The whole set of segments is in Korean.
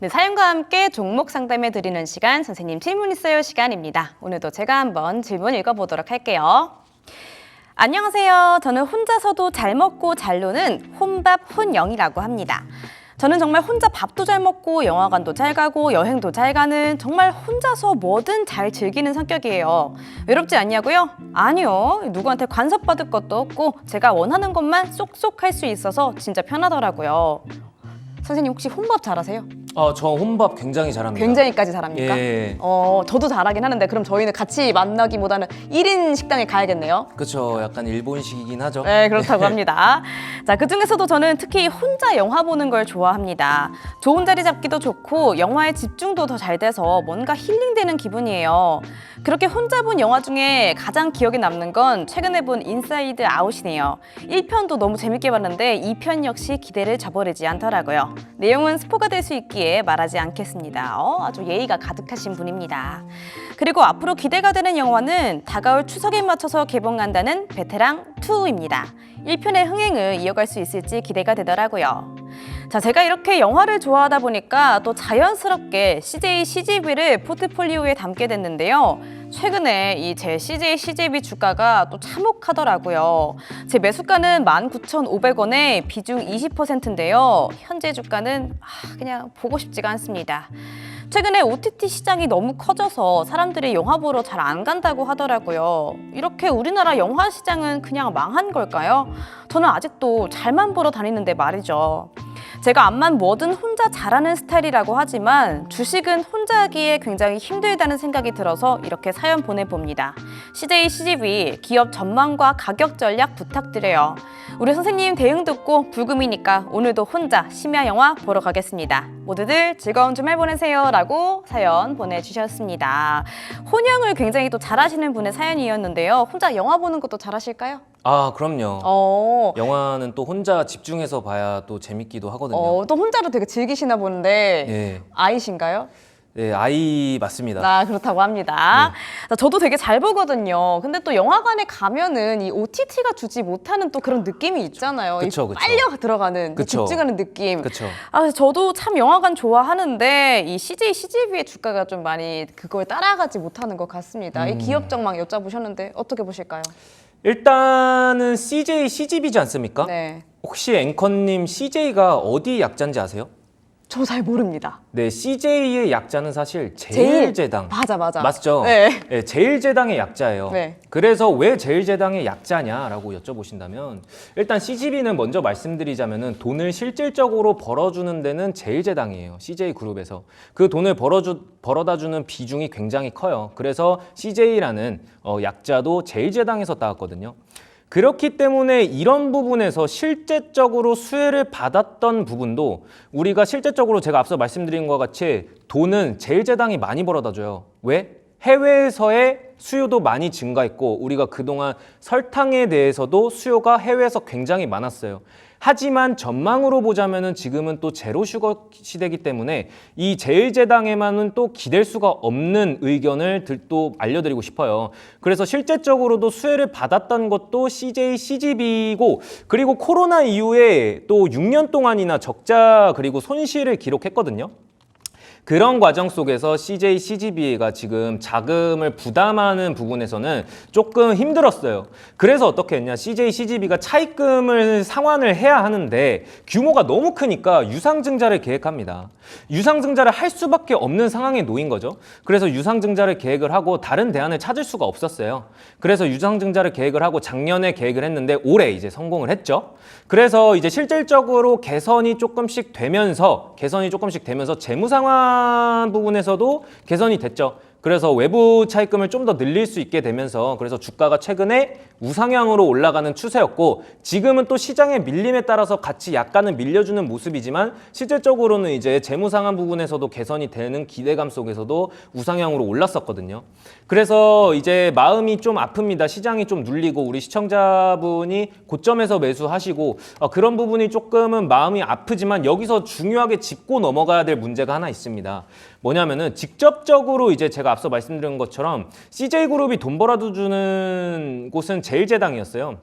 네, 사연과 함께 종목 상담해 드리는 시간 선생님 질문 있어요 시간입니다. 오늘도 제가 한번 질문 읽어보도록 할게요. 안녕하세요. 저는 혼자서도 잘 먹고 잘 노는 혼밥 혼영이라고 합니다. 저는 정말 혼자 밥도 잘 먹고 영화관도 잘 가고 여행도 잘 가는 정말 혼자서 뭐든 잘 즐기는 성격이에요. 외롭지 않냐고요? 아니요. 누구한테 간섭받을 것도 없고 제가 원하는 것만 쏙쏙 할 수 있어서 진짜 편하더라고요. 선생님 혹시 혼밥 잘하세요? 아, 저 혼밥 굉장히 잘합니다. 굉장히까지 잘합니까? 예. 어, 저도 잘하긴 하는데 그럼 저희는 같이 만나기보다는 1인 식당에 가야겠네요. 그쵸. 약간 일본식이긴 하죠. 네, 그렇다고 합니다. 자, 그 중에서도 저는 특히 혼자 영화 보는 걸 좋아합니다. 좋은 자리 잡기도 좋고 영화에 집중도 더 잘 돼서 뭔가 힐링되는 기분이에요. 그렇게 혼자 본 영화 중에 가장 기억에 남는 건 최근에 본 인사이드 아웃이네요. 1편도 너무 재밌게 봤는데 2편 역시 기대를 저버리지 않더라고요. 내용은 스포가 될 수 있기에 말하지 않겠습니다. 어, 아주 예의가 가득하신 분입니다. 그리고 앞으로 기대가 되는 영화는 다가올 추석에 맞춰서 개봉한다는 베테랑 2입니다. 1편의 흥행을 이어갈 수 있을지 기대가 되더라고요. 자, 제가 이렇게 영화를 좋아하다 보니까 또 자연스럽게 CJ CGV를 포트폴리오에 담게 됐는데요. 최근에 이 제 CJ CGV 주가가 또 참혹하더라고요. 제 매수가는 19,500원에 비중 20%인데요. 현재 주가는 아, 그냥 보고 싶지가 않습니다. 최근에 OTT 시장이 너무 커져서 사람들이 영화 보러 잘 안 간다고 하더라고요. 이렇게 우리나라 영화 시장은 그냥 망한 걸까요? 저는 아직도 잘만 보러 다니는데 말이죠. 제가 암만 뭐든 혼자 잘하는 스타일이라고 하지만 주식은 혼자 하기에 굉장히 힘들다는 생각이 들어서 이렇게 사연 보내봅니다. CJ CGV 기업 전망과 가격 전략 부탁드려요. 우리 선생님 대응 듣고 불금이니까 오늘도 혼자 심야 영화 보러 가겠습니다. 모두들 즐거운 주말 보내세요. 라고 사연 보내주셨습니다. 혼영을 굉장히 또 잘하시는 분의 사연이었는데요. 혼자 영화 보는 것도 잘하실까요? 아, 그럼요. 어, 영화는 또 혼자 집중해서 봐야 또 재밌기도 하거든요. 어, 또 혼자로 되게 즐기시나 보는데 예. 아이신가요? 네, 아이 맞습니다. 아, 그렇다고 합니다. 자, 저도 되게 잘 보거든요. 근데 또 영화관에 가면은 이 OTT가 주지 못하는 또 그런 느낌이 있잖아요. 이 그쵸, 그쵸. 빨려 들어가는, 이 그쵸. 집중하는 느낌. 그쵸. 아, 그래서 저도 참 영화관 좋아하는데 이 CJ, CGV의 주가가 좀 많이 그걸 따라가지 못하는 것 같습니다. 음. 이 기업 정망 여쭤보셨는데 어떻게 보실까요? 일단은 CJ CGV지 않습니까? 네. 혹시 앵커님 CJ가 어디 약자인지 아세요? 저 잘 모릅니다. 네, CJ의 약자는 사실 제일. 제일제당. 맞아, 맞아. 맞죠? 네. 네, 제일제당의 약자예요. 네. 그래서 왜 제일제당의 약자냐라고 여쭤보신다면 일단 CGV는 먼저 말씀드리자면은 돈을 실질적으로 벌어주는 데는 제일제당이에요. CJ 그룹에서 그 돈을 벌어주 벌어다 주는 비중이 굉장히 커요. 그래서 CJ라는 어, 약자도 제일제당에서 따왔거든요. 그렇기 때문에 이런 부분에서 실제적으로 수혜를 받았던 부분도 우리가 실제적으로 제가 앞서 말씀드린 것과 같이 돈은 제일제당이 많이 벌어다 줘요. 왜? 해외에서의 수요도 많이 증가했고 우리가 그동안 설탕에 대해서도 수요가 해외에서 굉장히 많았어요. 하지만 전망으로 보자면은 지금은 또 제로 슈거 시대이기 때문에 이 제일제당에만은 또 기댈 수가 없는 의견을 들- 또 알려드리고 싶어요. 그래서 실제적으로도 수혜를 받았던 것도 CJ, CGV고 그리고 코로나 이후에 또 6년 동안이나 적자 그리고 손실을 기록했거든요. 그런 과정 속에서 CJ, CGV가 지금 자금을 부담하는 부분에서는 조금 힘들었어요. 그래서 어떻게 했냐. CJ, CGV가 차입금을 상환을 해야 하는데 규모가 너무 크니까 유상증자를 계획합니다. 유상증자를 할 수밖에 없는 상황에 놓인 거죠. 그래서 유상증자를 계획을 하고 다른 대안을 찾을 수가 없었어요. 그래서 유상증자를 계획을 하고 작년에 계획을 했는데 올해 이제 성공을 했죠. 그래서 이제 실질적으로 개선이 조금씩 되면서 개선이 조금씩 되면서 재무 상환 부분에서도 개선이 됐죠. 그래서 외부 차입금을 좀 더 늘릴 수 있게 되면서 그래서 주가가 최근에 우상향으로 올라가는 추세였고 지금은 또 시장의 밀림에 따라서 같이 약간은 밀려주는 모습이지만 실질적으로는 이제 재무 상환 부분에서도 개선이 되는 기대감 속에서도 우상향으로 올랐었거든요. 그래서 이제 마음이 좀 아픕니다. 시장이 좀 눌리고 우리 시청자분이 고점에서 매수하시고 어, 그런 부분이 조금은 마음이 아프지만 여기서 중요하게 짚고 넘어가야 될 문제가 하나 있습니다. 뭐냐면은 직접적으로 이제 제가 앞서 말씀드린 것처럼 CJ그룹이 돈 벌어주는 곳은 제일제당이었어요.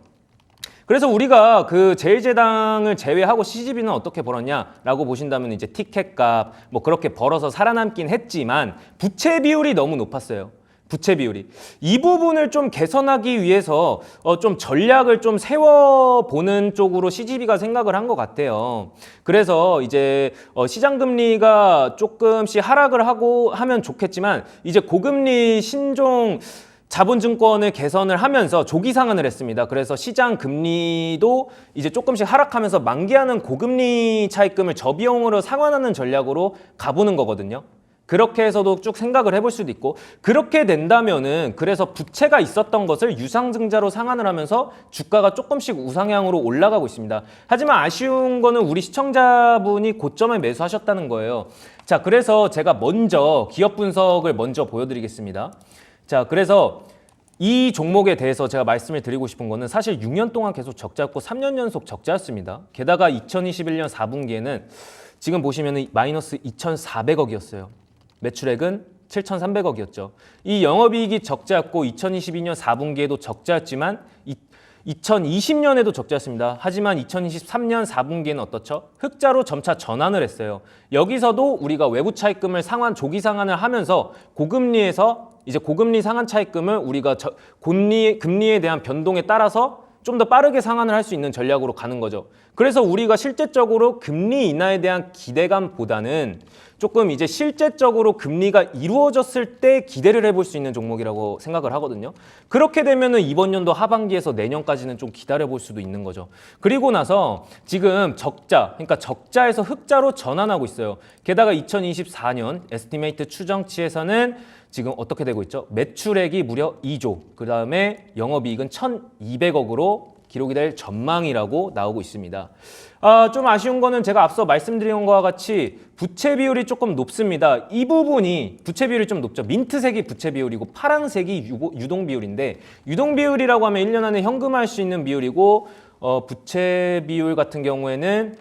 그래서 우리가 그 제일제당을 제외하고 CGV는 어떻게 벌었냐라고 보신다면 이제 티켓값 뭐 그렇게 벌어서 살아남긴 했지만 부채 비율이 너무 높았어요. 부채 비율이 이 부분을 좀 개선하기 위해서 어, 좀 전략을 좀 세워 보는 쪽으로 CGV가 생각을 한 것 같아요. 그래서 이제 어, 시장 금리가 조금씩 하락을 하고 하면 좋겠지만 이제 고금리 신종 자본증권을 개선을 하면서 조기 상한을 했습니다. 그래서 시장 금리도 이제 조금씩 하락하면서 만기하는 고금리 차입금을 저비용으로 상환하는 전략으로 가보는 거거든요. 그렇게 해서도 쭉 생각을 해볼 수도 있고 그렇게 된다면은 그래서 부채가 있었던 것을 유상증자로 상환을 하면서 주가가 조금씩 우상향으로 올라가고 있습니다. 하지만 아쉬운 거는 우리 시청자분이 고점에 매수하셨다는 거예요. 자, 그래서 제가 먼저 기업 분석을 먼저 보여드리겠습니다. 자, 그래서 이 종목에 대해서 제가 말씀을 드리고 싶은 거는 사실 6년 동안 계속 적자였고 3년 연속 적자였습니다. 게다가 2021년 4분기에는 지금 보시면은 마이너스 2,400억이었어요. 매출액은 7,300억이었죠. 이 영업이익이 적자였고 2022년 4분기에도 적자였지만 이, 2020년에도 적자였습니다. 하지만 2023년 4분기에는 어떻죠? 흑자로 점차 전환을 했어요. 여기서도 우리가 외부 차입금을 상환 조기 상환을 하면서 고금리에서 이제 고금리 상환 차입금을 우리가 저, 금리 금리에 대한 변동에 따라서 좀 더 빠르게 상환을 할 수 있는 전략으로 가는 거죠. 그래서 우리가 실제적으로 금리 인하에 대한 기대감보다는 조금 이제 실제적으로 금리가 이루어졌을 때 기대를 해볼 수 있는 종목이라고 생각을 하거든요. 그렇게 되면은 이번 연도 하반기에서 내년까지는 좀 기다려 볼 수도 있는 거죠. 그리고 나서 지금 적자, 그러니까 적자에서 흑자로 전환하고 있어요. 게다가 2024년 에스티메이트 추정치에서는 지금 어떻게 되고 있죠? 매출액이 무려 2조, 그 다음에 영업이익은 1,200억으로 기록이 될 전망이라고 나오고 있습니다. 아, 좀 아쉬운 거는 제가 앞서 말씀드린 것과 같이 부채 비율이 조금 높습니다. 이 부분이 부채 비율이 좀 높죠. 민트색이 부채 비율이고 파란색이 유동 비율인데 유동 비율이라고 하면 1년 안에 현금화할 수 있는 비율이고 어, 부채 비율 같은 경우에는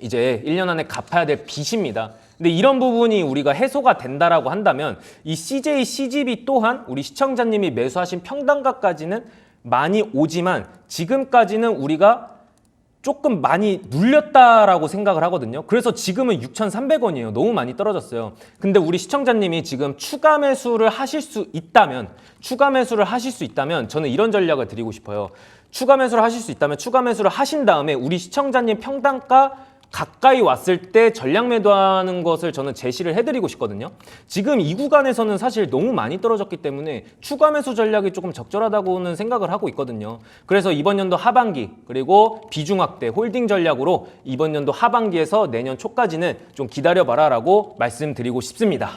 이제 1년 안에 갚아야 될 빚입니다. 근데 이런 부분이 우리가 해소가 된다라고 한다면 이 CJ, CGV 또한 우리 시청자님이 매수하신 평단가까지는 많이 오지만 지금까지는 우리가 조금 많이 눌렸다라고 생각을 하거든요. 그래서 지금은 6,300원이에요. 너무 많이 떨어졌어요. 근데 우리 시청자님이 지금 추가 매수를 하실 수 있다면, 추가 매수를 하실 수 있다면 저는 이런 전략을 드리고 싶어요. 추가 매수를 하실 수 있다면 추가 매수를 하신 다음에 우리 시청자님 평단가 가까이 왔을 때 전략 매도하는 것을 저는 제시를 해드리고 싶거든요. 지금 이 구간에서는 사실 너무 많이 떨어졌기 때문에 추가 매수 전략이 조금 적절하다고는 생각을 하고 있거든요. 그래서 이번 연도 하반기 그리고 비중 확대 홀딩 전략으로 이번 연도 하반기에서 내년 초까지는 좀 기다려봐라라고 말씀드리고 싶습니다.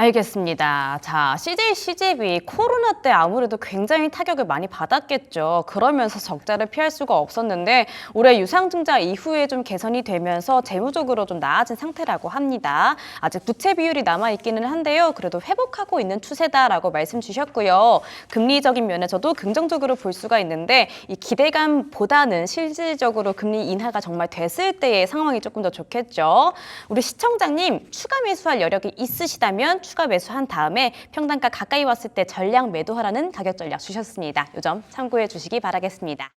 알겠습니다. 자, CJ, CGV 코로나 때 아무래도 굉장히 타격을 많이 받았겠죠. 그러면서 적자를 피할 수가 없었는데 올해 유상증자 이후에 좀 개선이 되면서 재무적으로 좀 나아진 상태라고 합니다. 아직 부채 비율이 남아 있기는 한데요. 그래도 회복하고 있는 추세다라고 말씀 주셨고요. 금리적인 면에서도 긍정적으로 볼 수가 있는데 이 기대감보다는 실질적으로 금리 인하가 정말 됐을 때의 상황이 조금 더 좋겠죠. 우리 시청자님 추가 매수할 여력이 있으시다면 추가 매수한 다음에 평단가 가까이 왔을 때 전량 매도하라는 가격 전략 주셨습니다. 이점 참고해 주시기 바라겠습니다.